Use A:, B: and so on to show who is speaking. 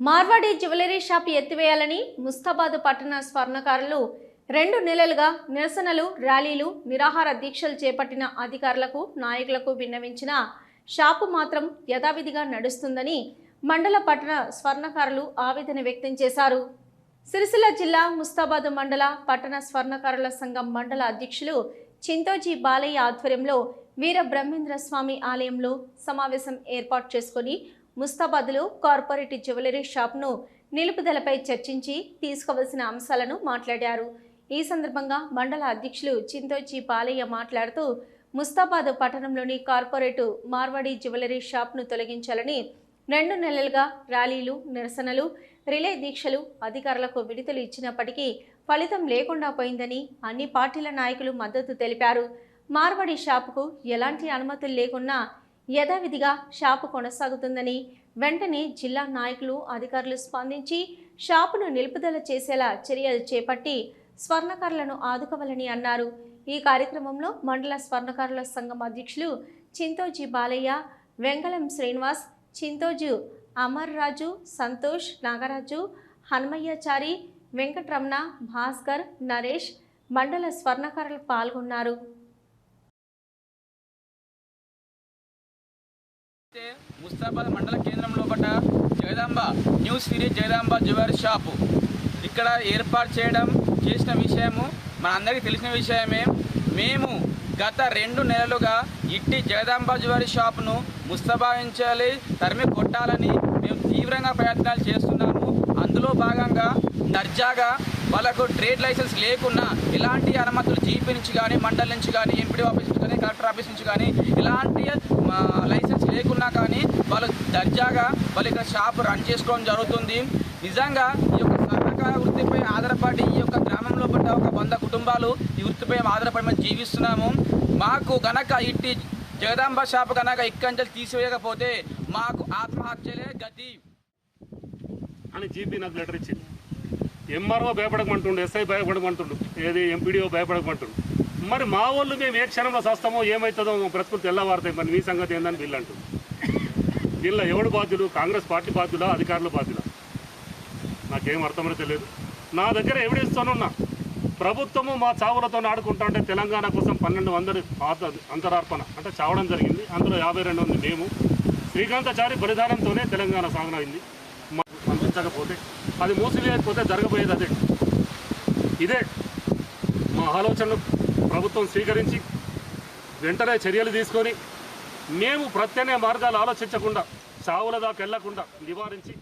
A: Marwadi jewellery shop ఎత్తివేయాలని ముస్తాబాద్ పట్టణ స్వర్ణకారులు రెండు నెలలుగా నిరసనలు ర్యాలీలు నిరాహార దీక్షలు చేపట్టిన అధికారులకు నాయకులకు విన్నవించిన షాపు మాత్రం యథావిధిగా నడుస్తుందని మండల పట్టణ స్వర్ణకారులు ఆవేదన వ్యక్తం చేశారు. సిరిసిల్ల జిల్లా ముస్తాబాద్ మండల పట్టణ స్వర్ణకారుల సంఘం మండల అధ్యక్షులు చింతోజీ బాలయ్య ఆధ్వర్యంలో వీర బ్రహ్మేంద్ర స్వామి ఆలయంలో సమావేశం ఏర్పాటు చేసుకొని ముస్తాబాద్లో కార్పొరేట్ జ్యువెలరీ షాప్ను నిలుపుదలపై చర్చించి తీసుకోవలసిన అంశాలను మాట్లాడారు. ఈ సందర్భంగా మండల అధ్యక్షులు చింతోచి పాలయ్య మాట్లాడుతూ ముస్తాబాద్ పట్టణంలోని కార్పొరేట్ మార్వాడి జ్యువెలరీ షాప్ను తొలగించాలని రెండు నెలలుగా ర్యాలీలు నిరసనలు రిలే దీక్షలు అధికారులకు విడుదల ఇచ్చినప్పటికీ ఫలితం లేకుండా పోయిందని అన్ని పార్టీల నాయకులు మద్దతు తెలిపారు. మార్వాడి షాపుకు ఎలాంటి అనుమతులు లేకున్నా యథావిధిగా షాపు కొనసాగుతుందని వెంటనే జిల్లా నాయకులు అధికారులు స్పందించి షాపును నిలుపుదల చేసేలా చర్యలు చేపట్టి స్వర్ణకారులను ఆదుకోవాలని అన్నారు. ఈ కార్యక్రమంలో మండల స్వర్ణకారుల సంఘం అధ్యక్షులు చింతోజీ బాలయ్య వెంగళం శ్రీనివాస్ చింతోజు అమర్ రాజు సంతోష్ నాగరాజు హనుమయ్యాచారి వెంకటరమణ భాస్కర్ నరేష్ మండల స్వర్ణకారులు పాల్గొన్నారు.
B: అయితే ముస్తాబాద్ మండల కేంద్రంలో పడ్డ Jagadamba new series Jagadamba jewellery shop. ఇక్కడ ఏర్పాటు చేయడం చేసిన విషయము మనందరికీ తెలిసిన విషయమే. మేము గత రెండు నెలలుగా ఇట్టి జగదాంబ జ్యువెలరీ షాపును ముస్తాబాయించాలి తరిమి కొట్టాలని మేము తీవ్రంగా ప్రయత్నాలు చేస్తున్నాము. అందులో భాగంగా దర్జాగా వాళ్ళకు ట్రేడ్ లైసెన్స్ లేకున్నా ఇలాంటి అనుమతులు జీపీ నుంచి కానీ మండలి నుంచి కానీ ఎంపీడీ ఆఫీస్ నుంచి కానీ కలెక్టర్ ఆఫీస్ నుంచి కానీ ఇలాంటి లైసెన్స్ లేకున్నా కానీ వాళ్ళు దర్జాగా వాళ్ళు ఇక్కడ షాప్ రన్ చేసుకోవడం జరుగుతుంది. నిజంగా ఈ యొక్క సహకార వృత్తిపై ఆధారపడి ఈ యొక్క గ్రామంలో పడ్డ ఒక వంద కుటుంబాలు ఈ వృత్తిపై ఆధారపడి మేము జీవిస్తున్నాము. మాకు గనక ఇట్టి జగదాంబ షాప్ కనుక ఇక్కడి తీసివేయకపోతే మాకు ఆత్మహత్యలే గతి.
C: అని జీపీ నాకు లెటర్ ఇచ్చింది. ఎంఆర్ఓ భయపడకమంటుండు ఎస్ఐ భయపడమంటుండు ఏది ఎంపీడీఓ భయపడకమంటుండు. మరి మా వాళ్ళు మేము ఏ క్షణంలో చేస్తామో ఏమవుతుందో మా బ్రతుకులు తెల్లవారుతాయి మరి మీ సంగతి ఏందని వీళ్ళు అంటుంది వీళ్ళ ఎవడు బాధ్యులు? కాంగ్రెస్ పార్టీ బాధ్యులా? అధికారుల బాధ్యులా? నాకేం అర్థమని తెలియదు. నా దగ్గర ఎవిడెన్స్తోనున్నా ప్రభుత్వము మా చావులతో ఆడుకుంటా అంటే తెలంగాణ కోసం పన్నెండు వందలు అంతరార్పణ అంటే చావడం జరిగింది. అందులో యాభై రెండు మంది మేము. శ్రీకాంతాచారి బలిదానంతోనే తెలంగాణ సాగనైంది అయింది ఆలోచించకపోతే అది మూసివేయకపోతే జరగబోయేది అదే. ఇదే మా ఆలోచనలు ప్రభుత్వం స్వీకరించి వెంటనే చర్యలు తీసుకొని మేము ప్రత్యామ్నాయ మార్గాలు ఆలోచించకుండా చావుల దాకా వెళ్ళకుండా నివారించి